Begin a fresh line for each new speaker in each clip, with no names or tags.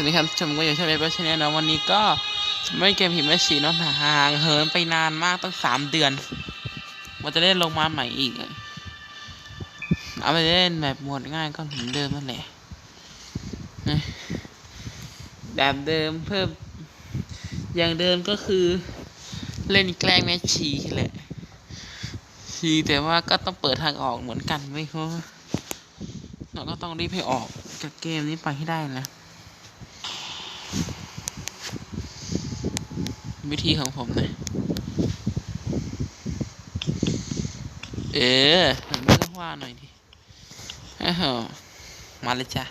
วัสดีครับชมก็อยู่ช่องเว็บชแนลนะวันนี้ก็ไม่เกมหิมะสีเน้องห่างเหินไปนานมากตั้งสามเดือนมันจะเล่นลงมาใหม่อีกเอาไปเล่นแบบหมวดง่ายก็เหมือนเดิมนั่นแหละแบบเดิมเพิ่ม อย่างเดิมก็คือเล่นแกล้งแม่ชีแหละชีแต่ว่าก็ต้องเปิดทางออกเหมือนกันไม่เพราะเราก็ต้องรีบให้ออกจากเกมนี้ไปให้ได้นะ วิธีของผมนะเออเลือกว่าหน่อยดิอ้าวมาเลยจ้ะ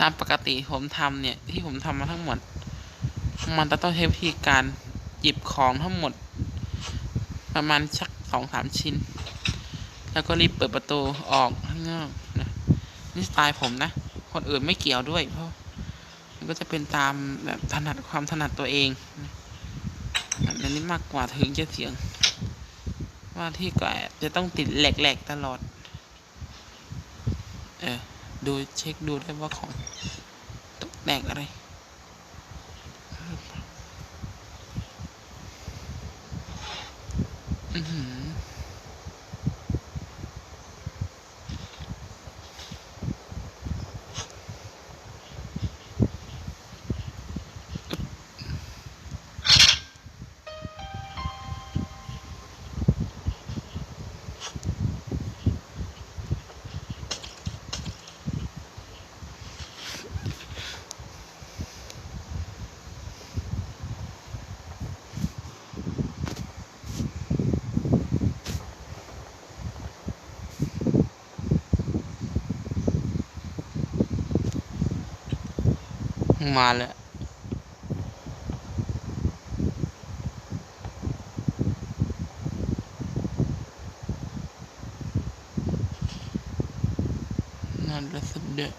ตามปกติผมทำเนี่ย ที่ผมทำมาทั้งหมด มันจะต้องใช้วิธีการหยิบของทั้งหมด ประมาณชักสองสามชิ้น แล้วก็รีบเปิดประตูออกข้างนอกนะนี่สไตล์ผมนะ คนอื่นไม่เกี่ยวด้วยเพราะ มันก็จะเป็นตามแบบถนัดความถนัดตัวเองแบบนี้มากกว่าถึงจะเสียง ว่าที่ก็จะต้องติดแหลกๆตลอด เออดูเช็คดูได้ว่าของตกแตกอะไรอือ มาแล้วนั่นระสุดเด็ด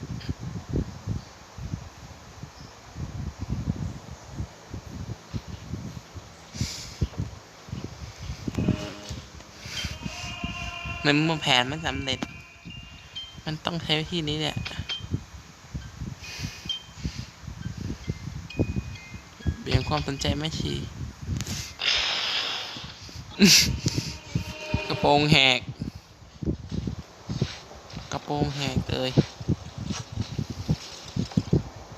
ในเมื่อแผนไม่สำเร็จ มันต้องใช้วิธีนี้แหละ เบี่ยงความสนใจไม่ชีกระโปรงแหก กระโปรงแหกเลย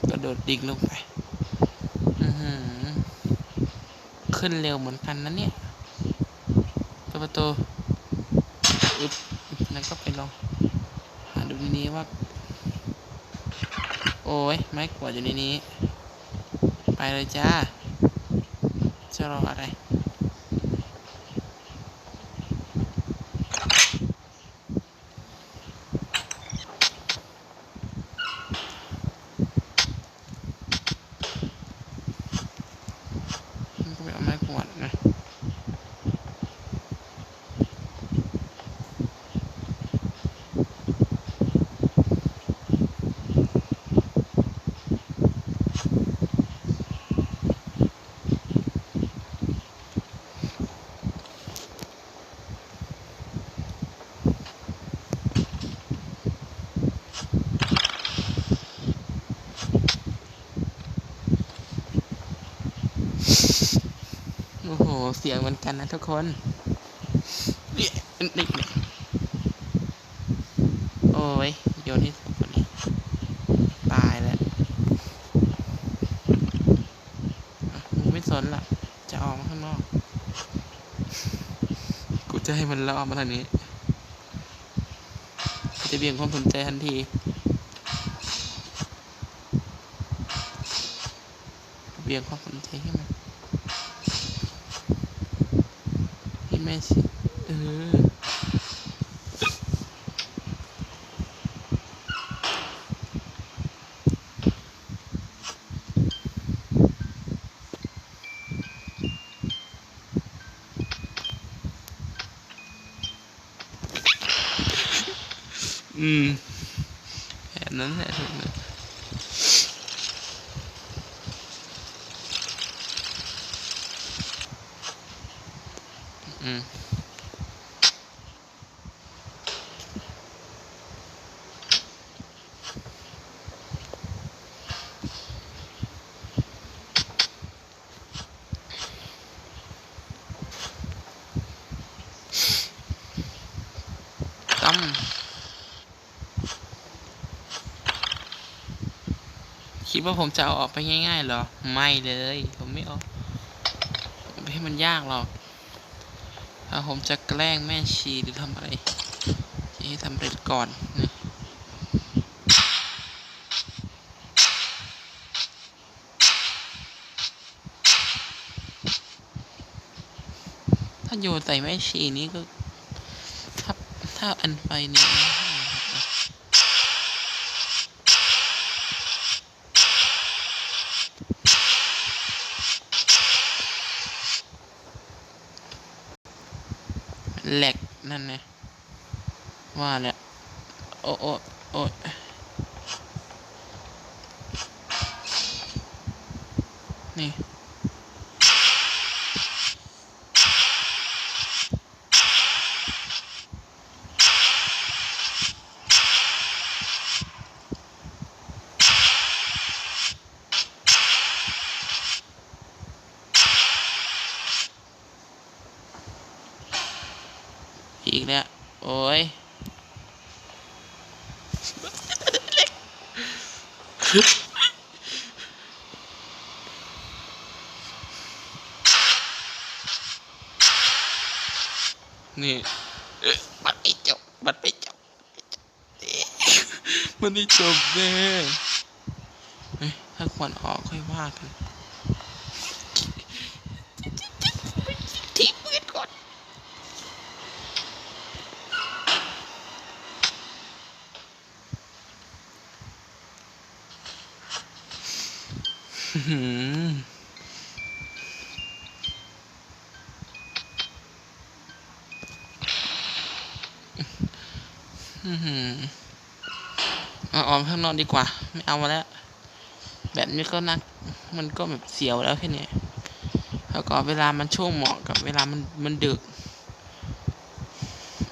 กระโดดดิ่งลงไปขึ้นเร็วเหมือนกันนะเนี่ยเปิดประตูอึบแล้วก็ไปลอง หาดูในนี้ว่า โอ้ยไม้กวาดอยู่ในนี้ ไปเลยจ้าจะรออะไรมัน เสียงเหมือนกันนะทุกคนเี่ยนี่โอ้ยโยนที่สองคนนี้ตายแล้วมึงไม่สนละจะออกมาข้างนอก กูจะให้มันล่อมาทางนี้ จะเบี่ยงความสนใจทันทีเบี่ยงความสนใจให้มัน ให้แม่ชิเออ ตั้มคิดว่าผมจะเอาออกไปง่ายๆหรอ ไม่เลย ผมไม่เอาให้มันยากหรอก ถ้าผมจะแกล้งแม่ชีหรือทำอะไรจะให้ทำเร็จก่อนนะถ้าโยนใส่แม่ชีนี้ก็ถ้าถ้าอันไฟนี่ แหลกนั่นไงว่าแหละโอ้โอ้โอ้นี่ อีกแล้ว โอ้ยนี่เอ๊ะมันไม่จบมันไม่จบมันไม่จบแน่เฮ้ยถ้าควันออกค่อยว่ากันทิ้งปืนก่อน อื้อหืออื้อหือ เอาออกข้างนอกดีกว่า ไม่เอามาแล้ว แบบนี้ก็นัก มันก็แบบเสียวแล้วแค่นี้แล้วก็เวลามันช่วงเหมาะกับเวลามันมันดึก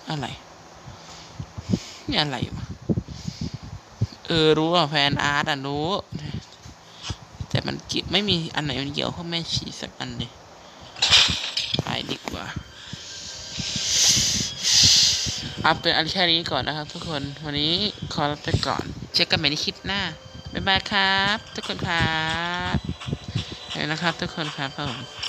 อะไร นี่อะไรวะเออรู้ว่าแฟนอาร์ตอะรู้ มันเกี่ยวไม่มีอันไหนมันเกี่ยวข้องแม่ชีสักอันเลยไปดีกว่าเอาเป็นอันแค่นี้ก่อนนะครับ ทุกคนวันนี้ขอลาไปก่อน เจอกันใหม่ในคลิปหน้าบ๊ายบายครับ ทุกคนครับเห็นนะครับ ทุกคนครับผม